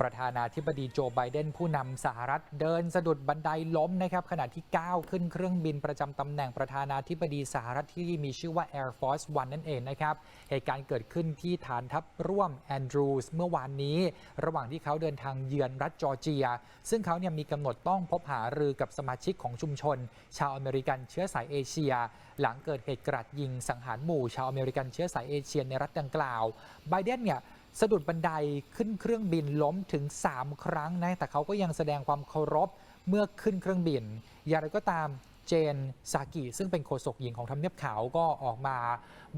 ประธานาธิบดีโจไบเดนผู้นำสหรัฐเดินสะดุดบันไดล้มนะครับขณะที่ก้าวขึ้นเครื่องบินประจำตำแหน่งประธานาธิบดีสหรัฐที่มีชื่อว่า Air Force One นั่นเองนะครับเหตุการณ์เกิดขึ้นที่ฐานทัพร่วมแอนดรูสเมื่อวานนี้ ระหว่างที่เขาเดินทางเยือนรัฐจอร์เจีย ซึ่งเขาเนี่ยมีกำหนดต้องพบหารือกับสมาชิกของชุมชน ชาวอเมริกันเชื้อสายเอเชีย หลังเกิดเหตุกราดยิงสังหารหมู่ชาวอเมริกันเชื้อสายเอเชียในรัฐดังกล่าวไบเดนเนี่ย สะดุดบันไดขึ้นเครื่องบินล้มถึง 3 ครั้งนะแต่เขาก็ยังแสดงความเคารพเมื่อขึ้นเครื่องบิน อย่างไรก็ตาม เจนซากิซึ่งเป็นโฆษกหญิงของทำเนียบขาวก็ออกมา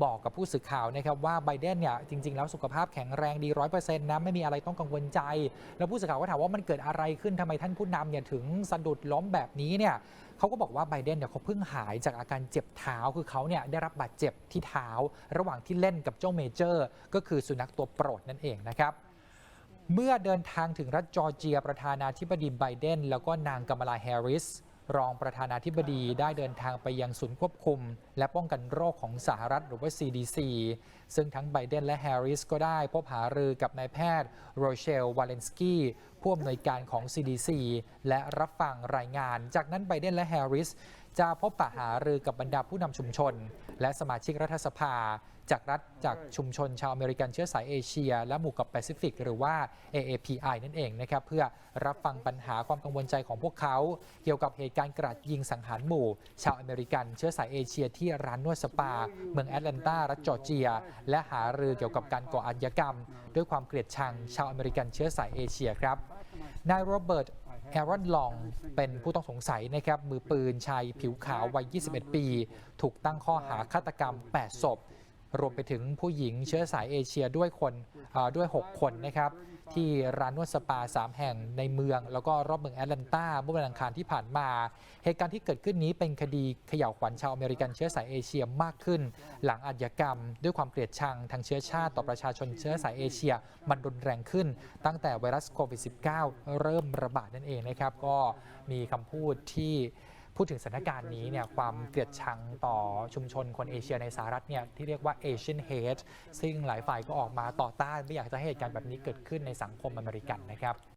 บอกกับผู้สื่อข่าวนะครับว่าไบเดนเนี่ยจริง ๆ แล้วสุขภาพแข็งแรงดีร้อยเปอร์เซ็นต์นะไม่มีอะไรต้องกังวลใจ แล้วผู้สื่อข่าวก็ถามว่ามันเกิดอะไรขึ้นทำไมท่านผู้นำเนี่ยถึงสะดุดล้มแบบนี้เนี่ยเขาก็บอกว่าไบเดนเนี่ยเขาเพิ่งหายจากอาการเจ็บเท้าคือเขาเนี่ยได้รับบาดเจ็บที่เท้า ระหว่างที่เล่นกับเจ้าเมเจอร์ ก็คือสุนัขตัวโปรดนั่นเองนะครับเมื่อเดินทางถึงรัฐจอร์เจียประธานาธิบดีไบเดนแล้วก็นางกัมลาแฮร์ริส รองประธานาธิบดีได้เดินทางไปยังศูนย์ควบคุม และป้องกันโรคของสหรัฐหรือว่า CDC ซึ่งทั้งไบเดนและแฮร์ริสก็ได้พบหารือกับนายแพทย์โรเชลวาเลนสกี้ผู้อำนวยการของ CDC และรับฟังรายงาน จากนั้นไบเดนและแฮร์ริส จะพบปะหารือกับบรรดาผู้นำชุมชน และสมาชิกรัฐสภา จากรัฐจากชุมชนชาวอเมริกันเชื้อสายเอเชีย และหมู่เกาะแปซิฟิก หรือว่า AAPI นั่นเองนะครับเพื่อรับฟังปัญหาความกังวลใจของพวกเขา เกี่ยวกับเหตุการณ์กราดยิงสังหารหมู่ ชาวอเมริกันเชื้อสายเอเชียที่ร้านนวดสปา เมืองแอตแลนตารัฐจอร์เจีย และหารือเกี่ยวกับการก่ออาชญากรรม ด้วยความเกลียดชังชาวอเมริกันเชื้อสายเอเชียครับนายโรเบิร์ต แอรอนลองเป็นผู้ต้องสงสัยนะครับมือปืนชายผิวขาววัย 21 ปี ถูกตั้งข้อหาฆาตกรรม 8 ศพ รวมไปถึงผู้หญิงเชื้อสายเอเชียด้วยคนด้วย 6 คนนะครับ ที่ร้านนวดสปา 3 แห่งในเมือง แล้วก็รอบเมืองแอตแลนตาเมื่อวันอังคารที่ผ่านมา เหตุการณ์ที่เกิดขึ้นนี้เป็นคดีเขย่าวขวัญชาวอเมริกันเชื้อสายเอเชียมากขึ้น หลังอาชญากรรม ด้วยความเกลียดชังทางเชื้อชาติต่อประชาชนเชื้อสายเอเชีย มันรุนแรงขึ้น ตั้งแต่ไวรัสโควิด -19 เริ่มระบาดนั่นเองนะครับก็มีคำพูดที่ พูดถึงสถานการณ์นี้เนี่ยความเกลียดชังต่อชุมชนคนเอเชียในสหรัฐเนี่ยที่เรียกว่า Asian hate ซึ่งหลายฝ่ายก็ออกมาต่อต้านไม่อยากจะให้เหตุการณ์แบบนี้เกิดขึ้นในสังคมอเมริกันนะครับ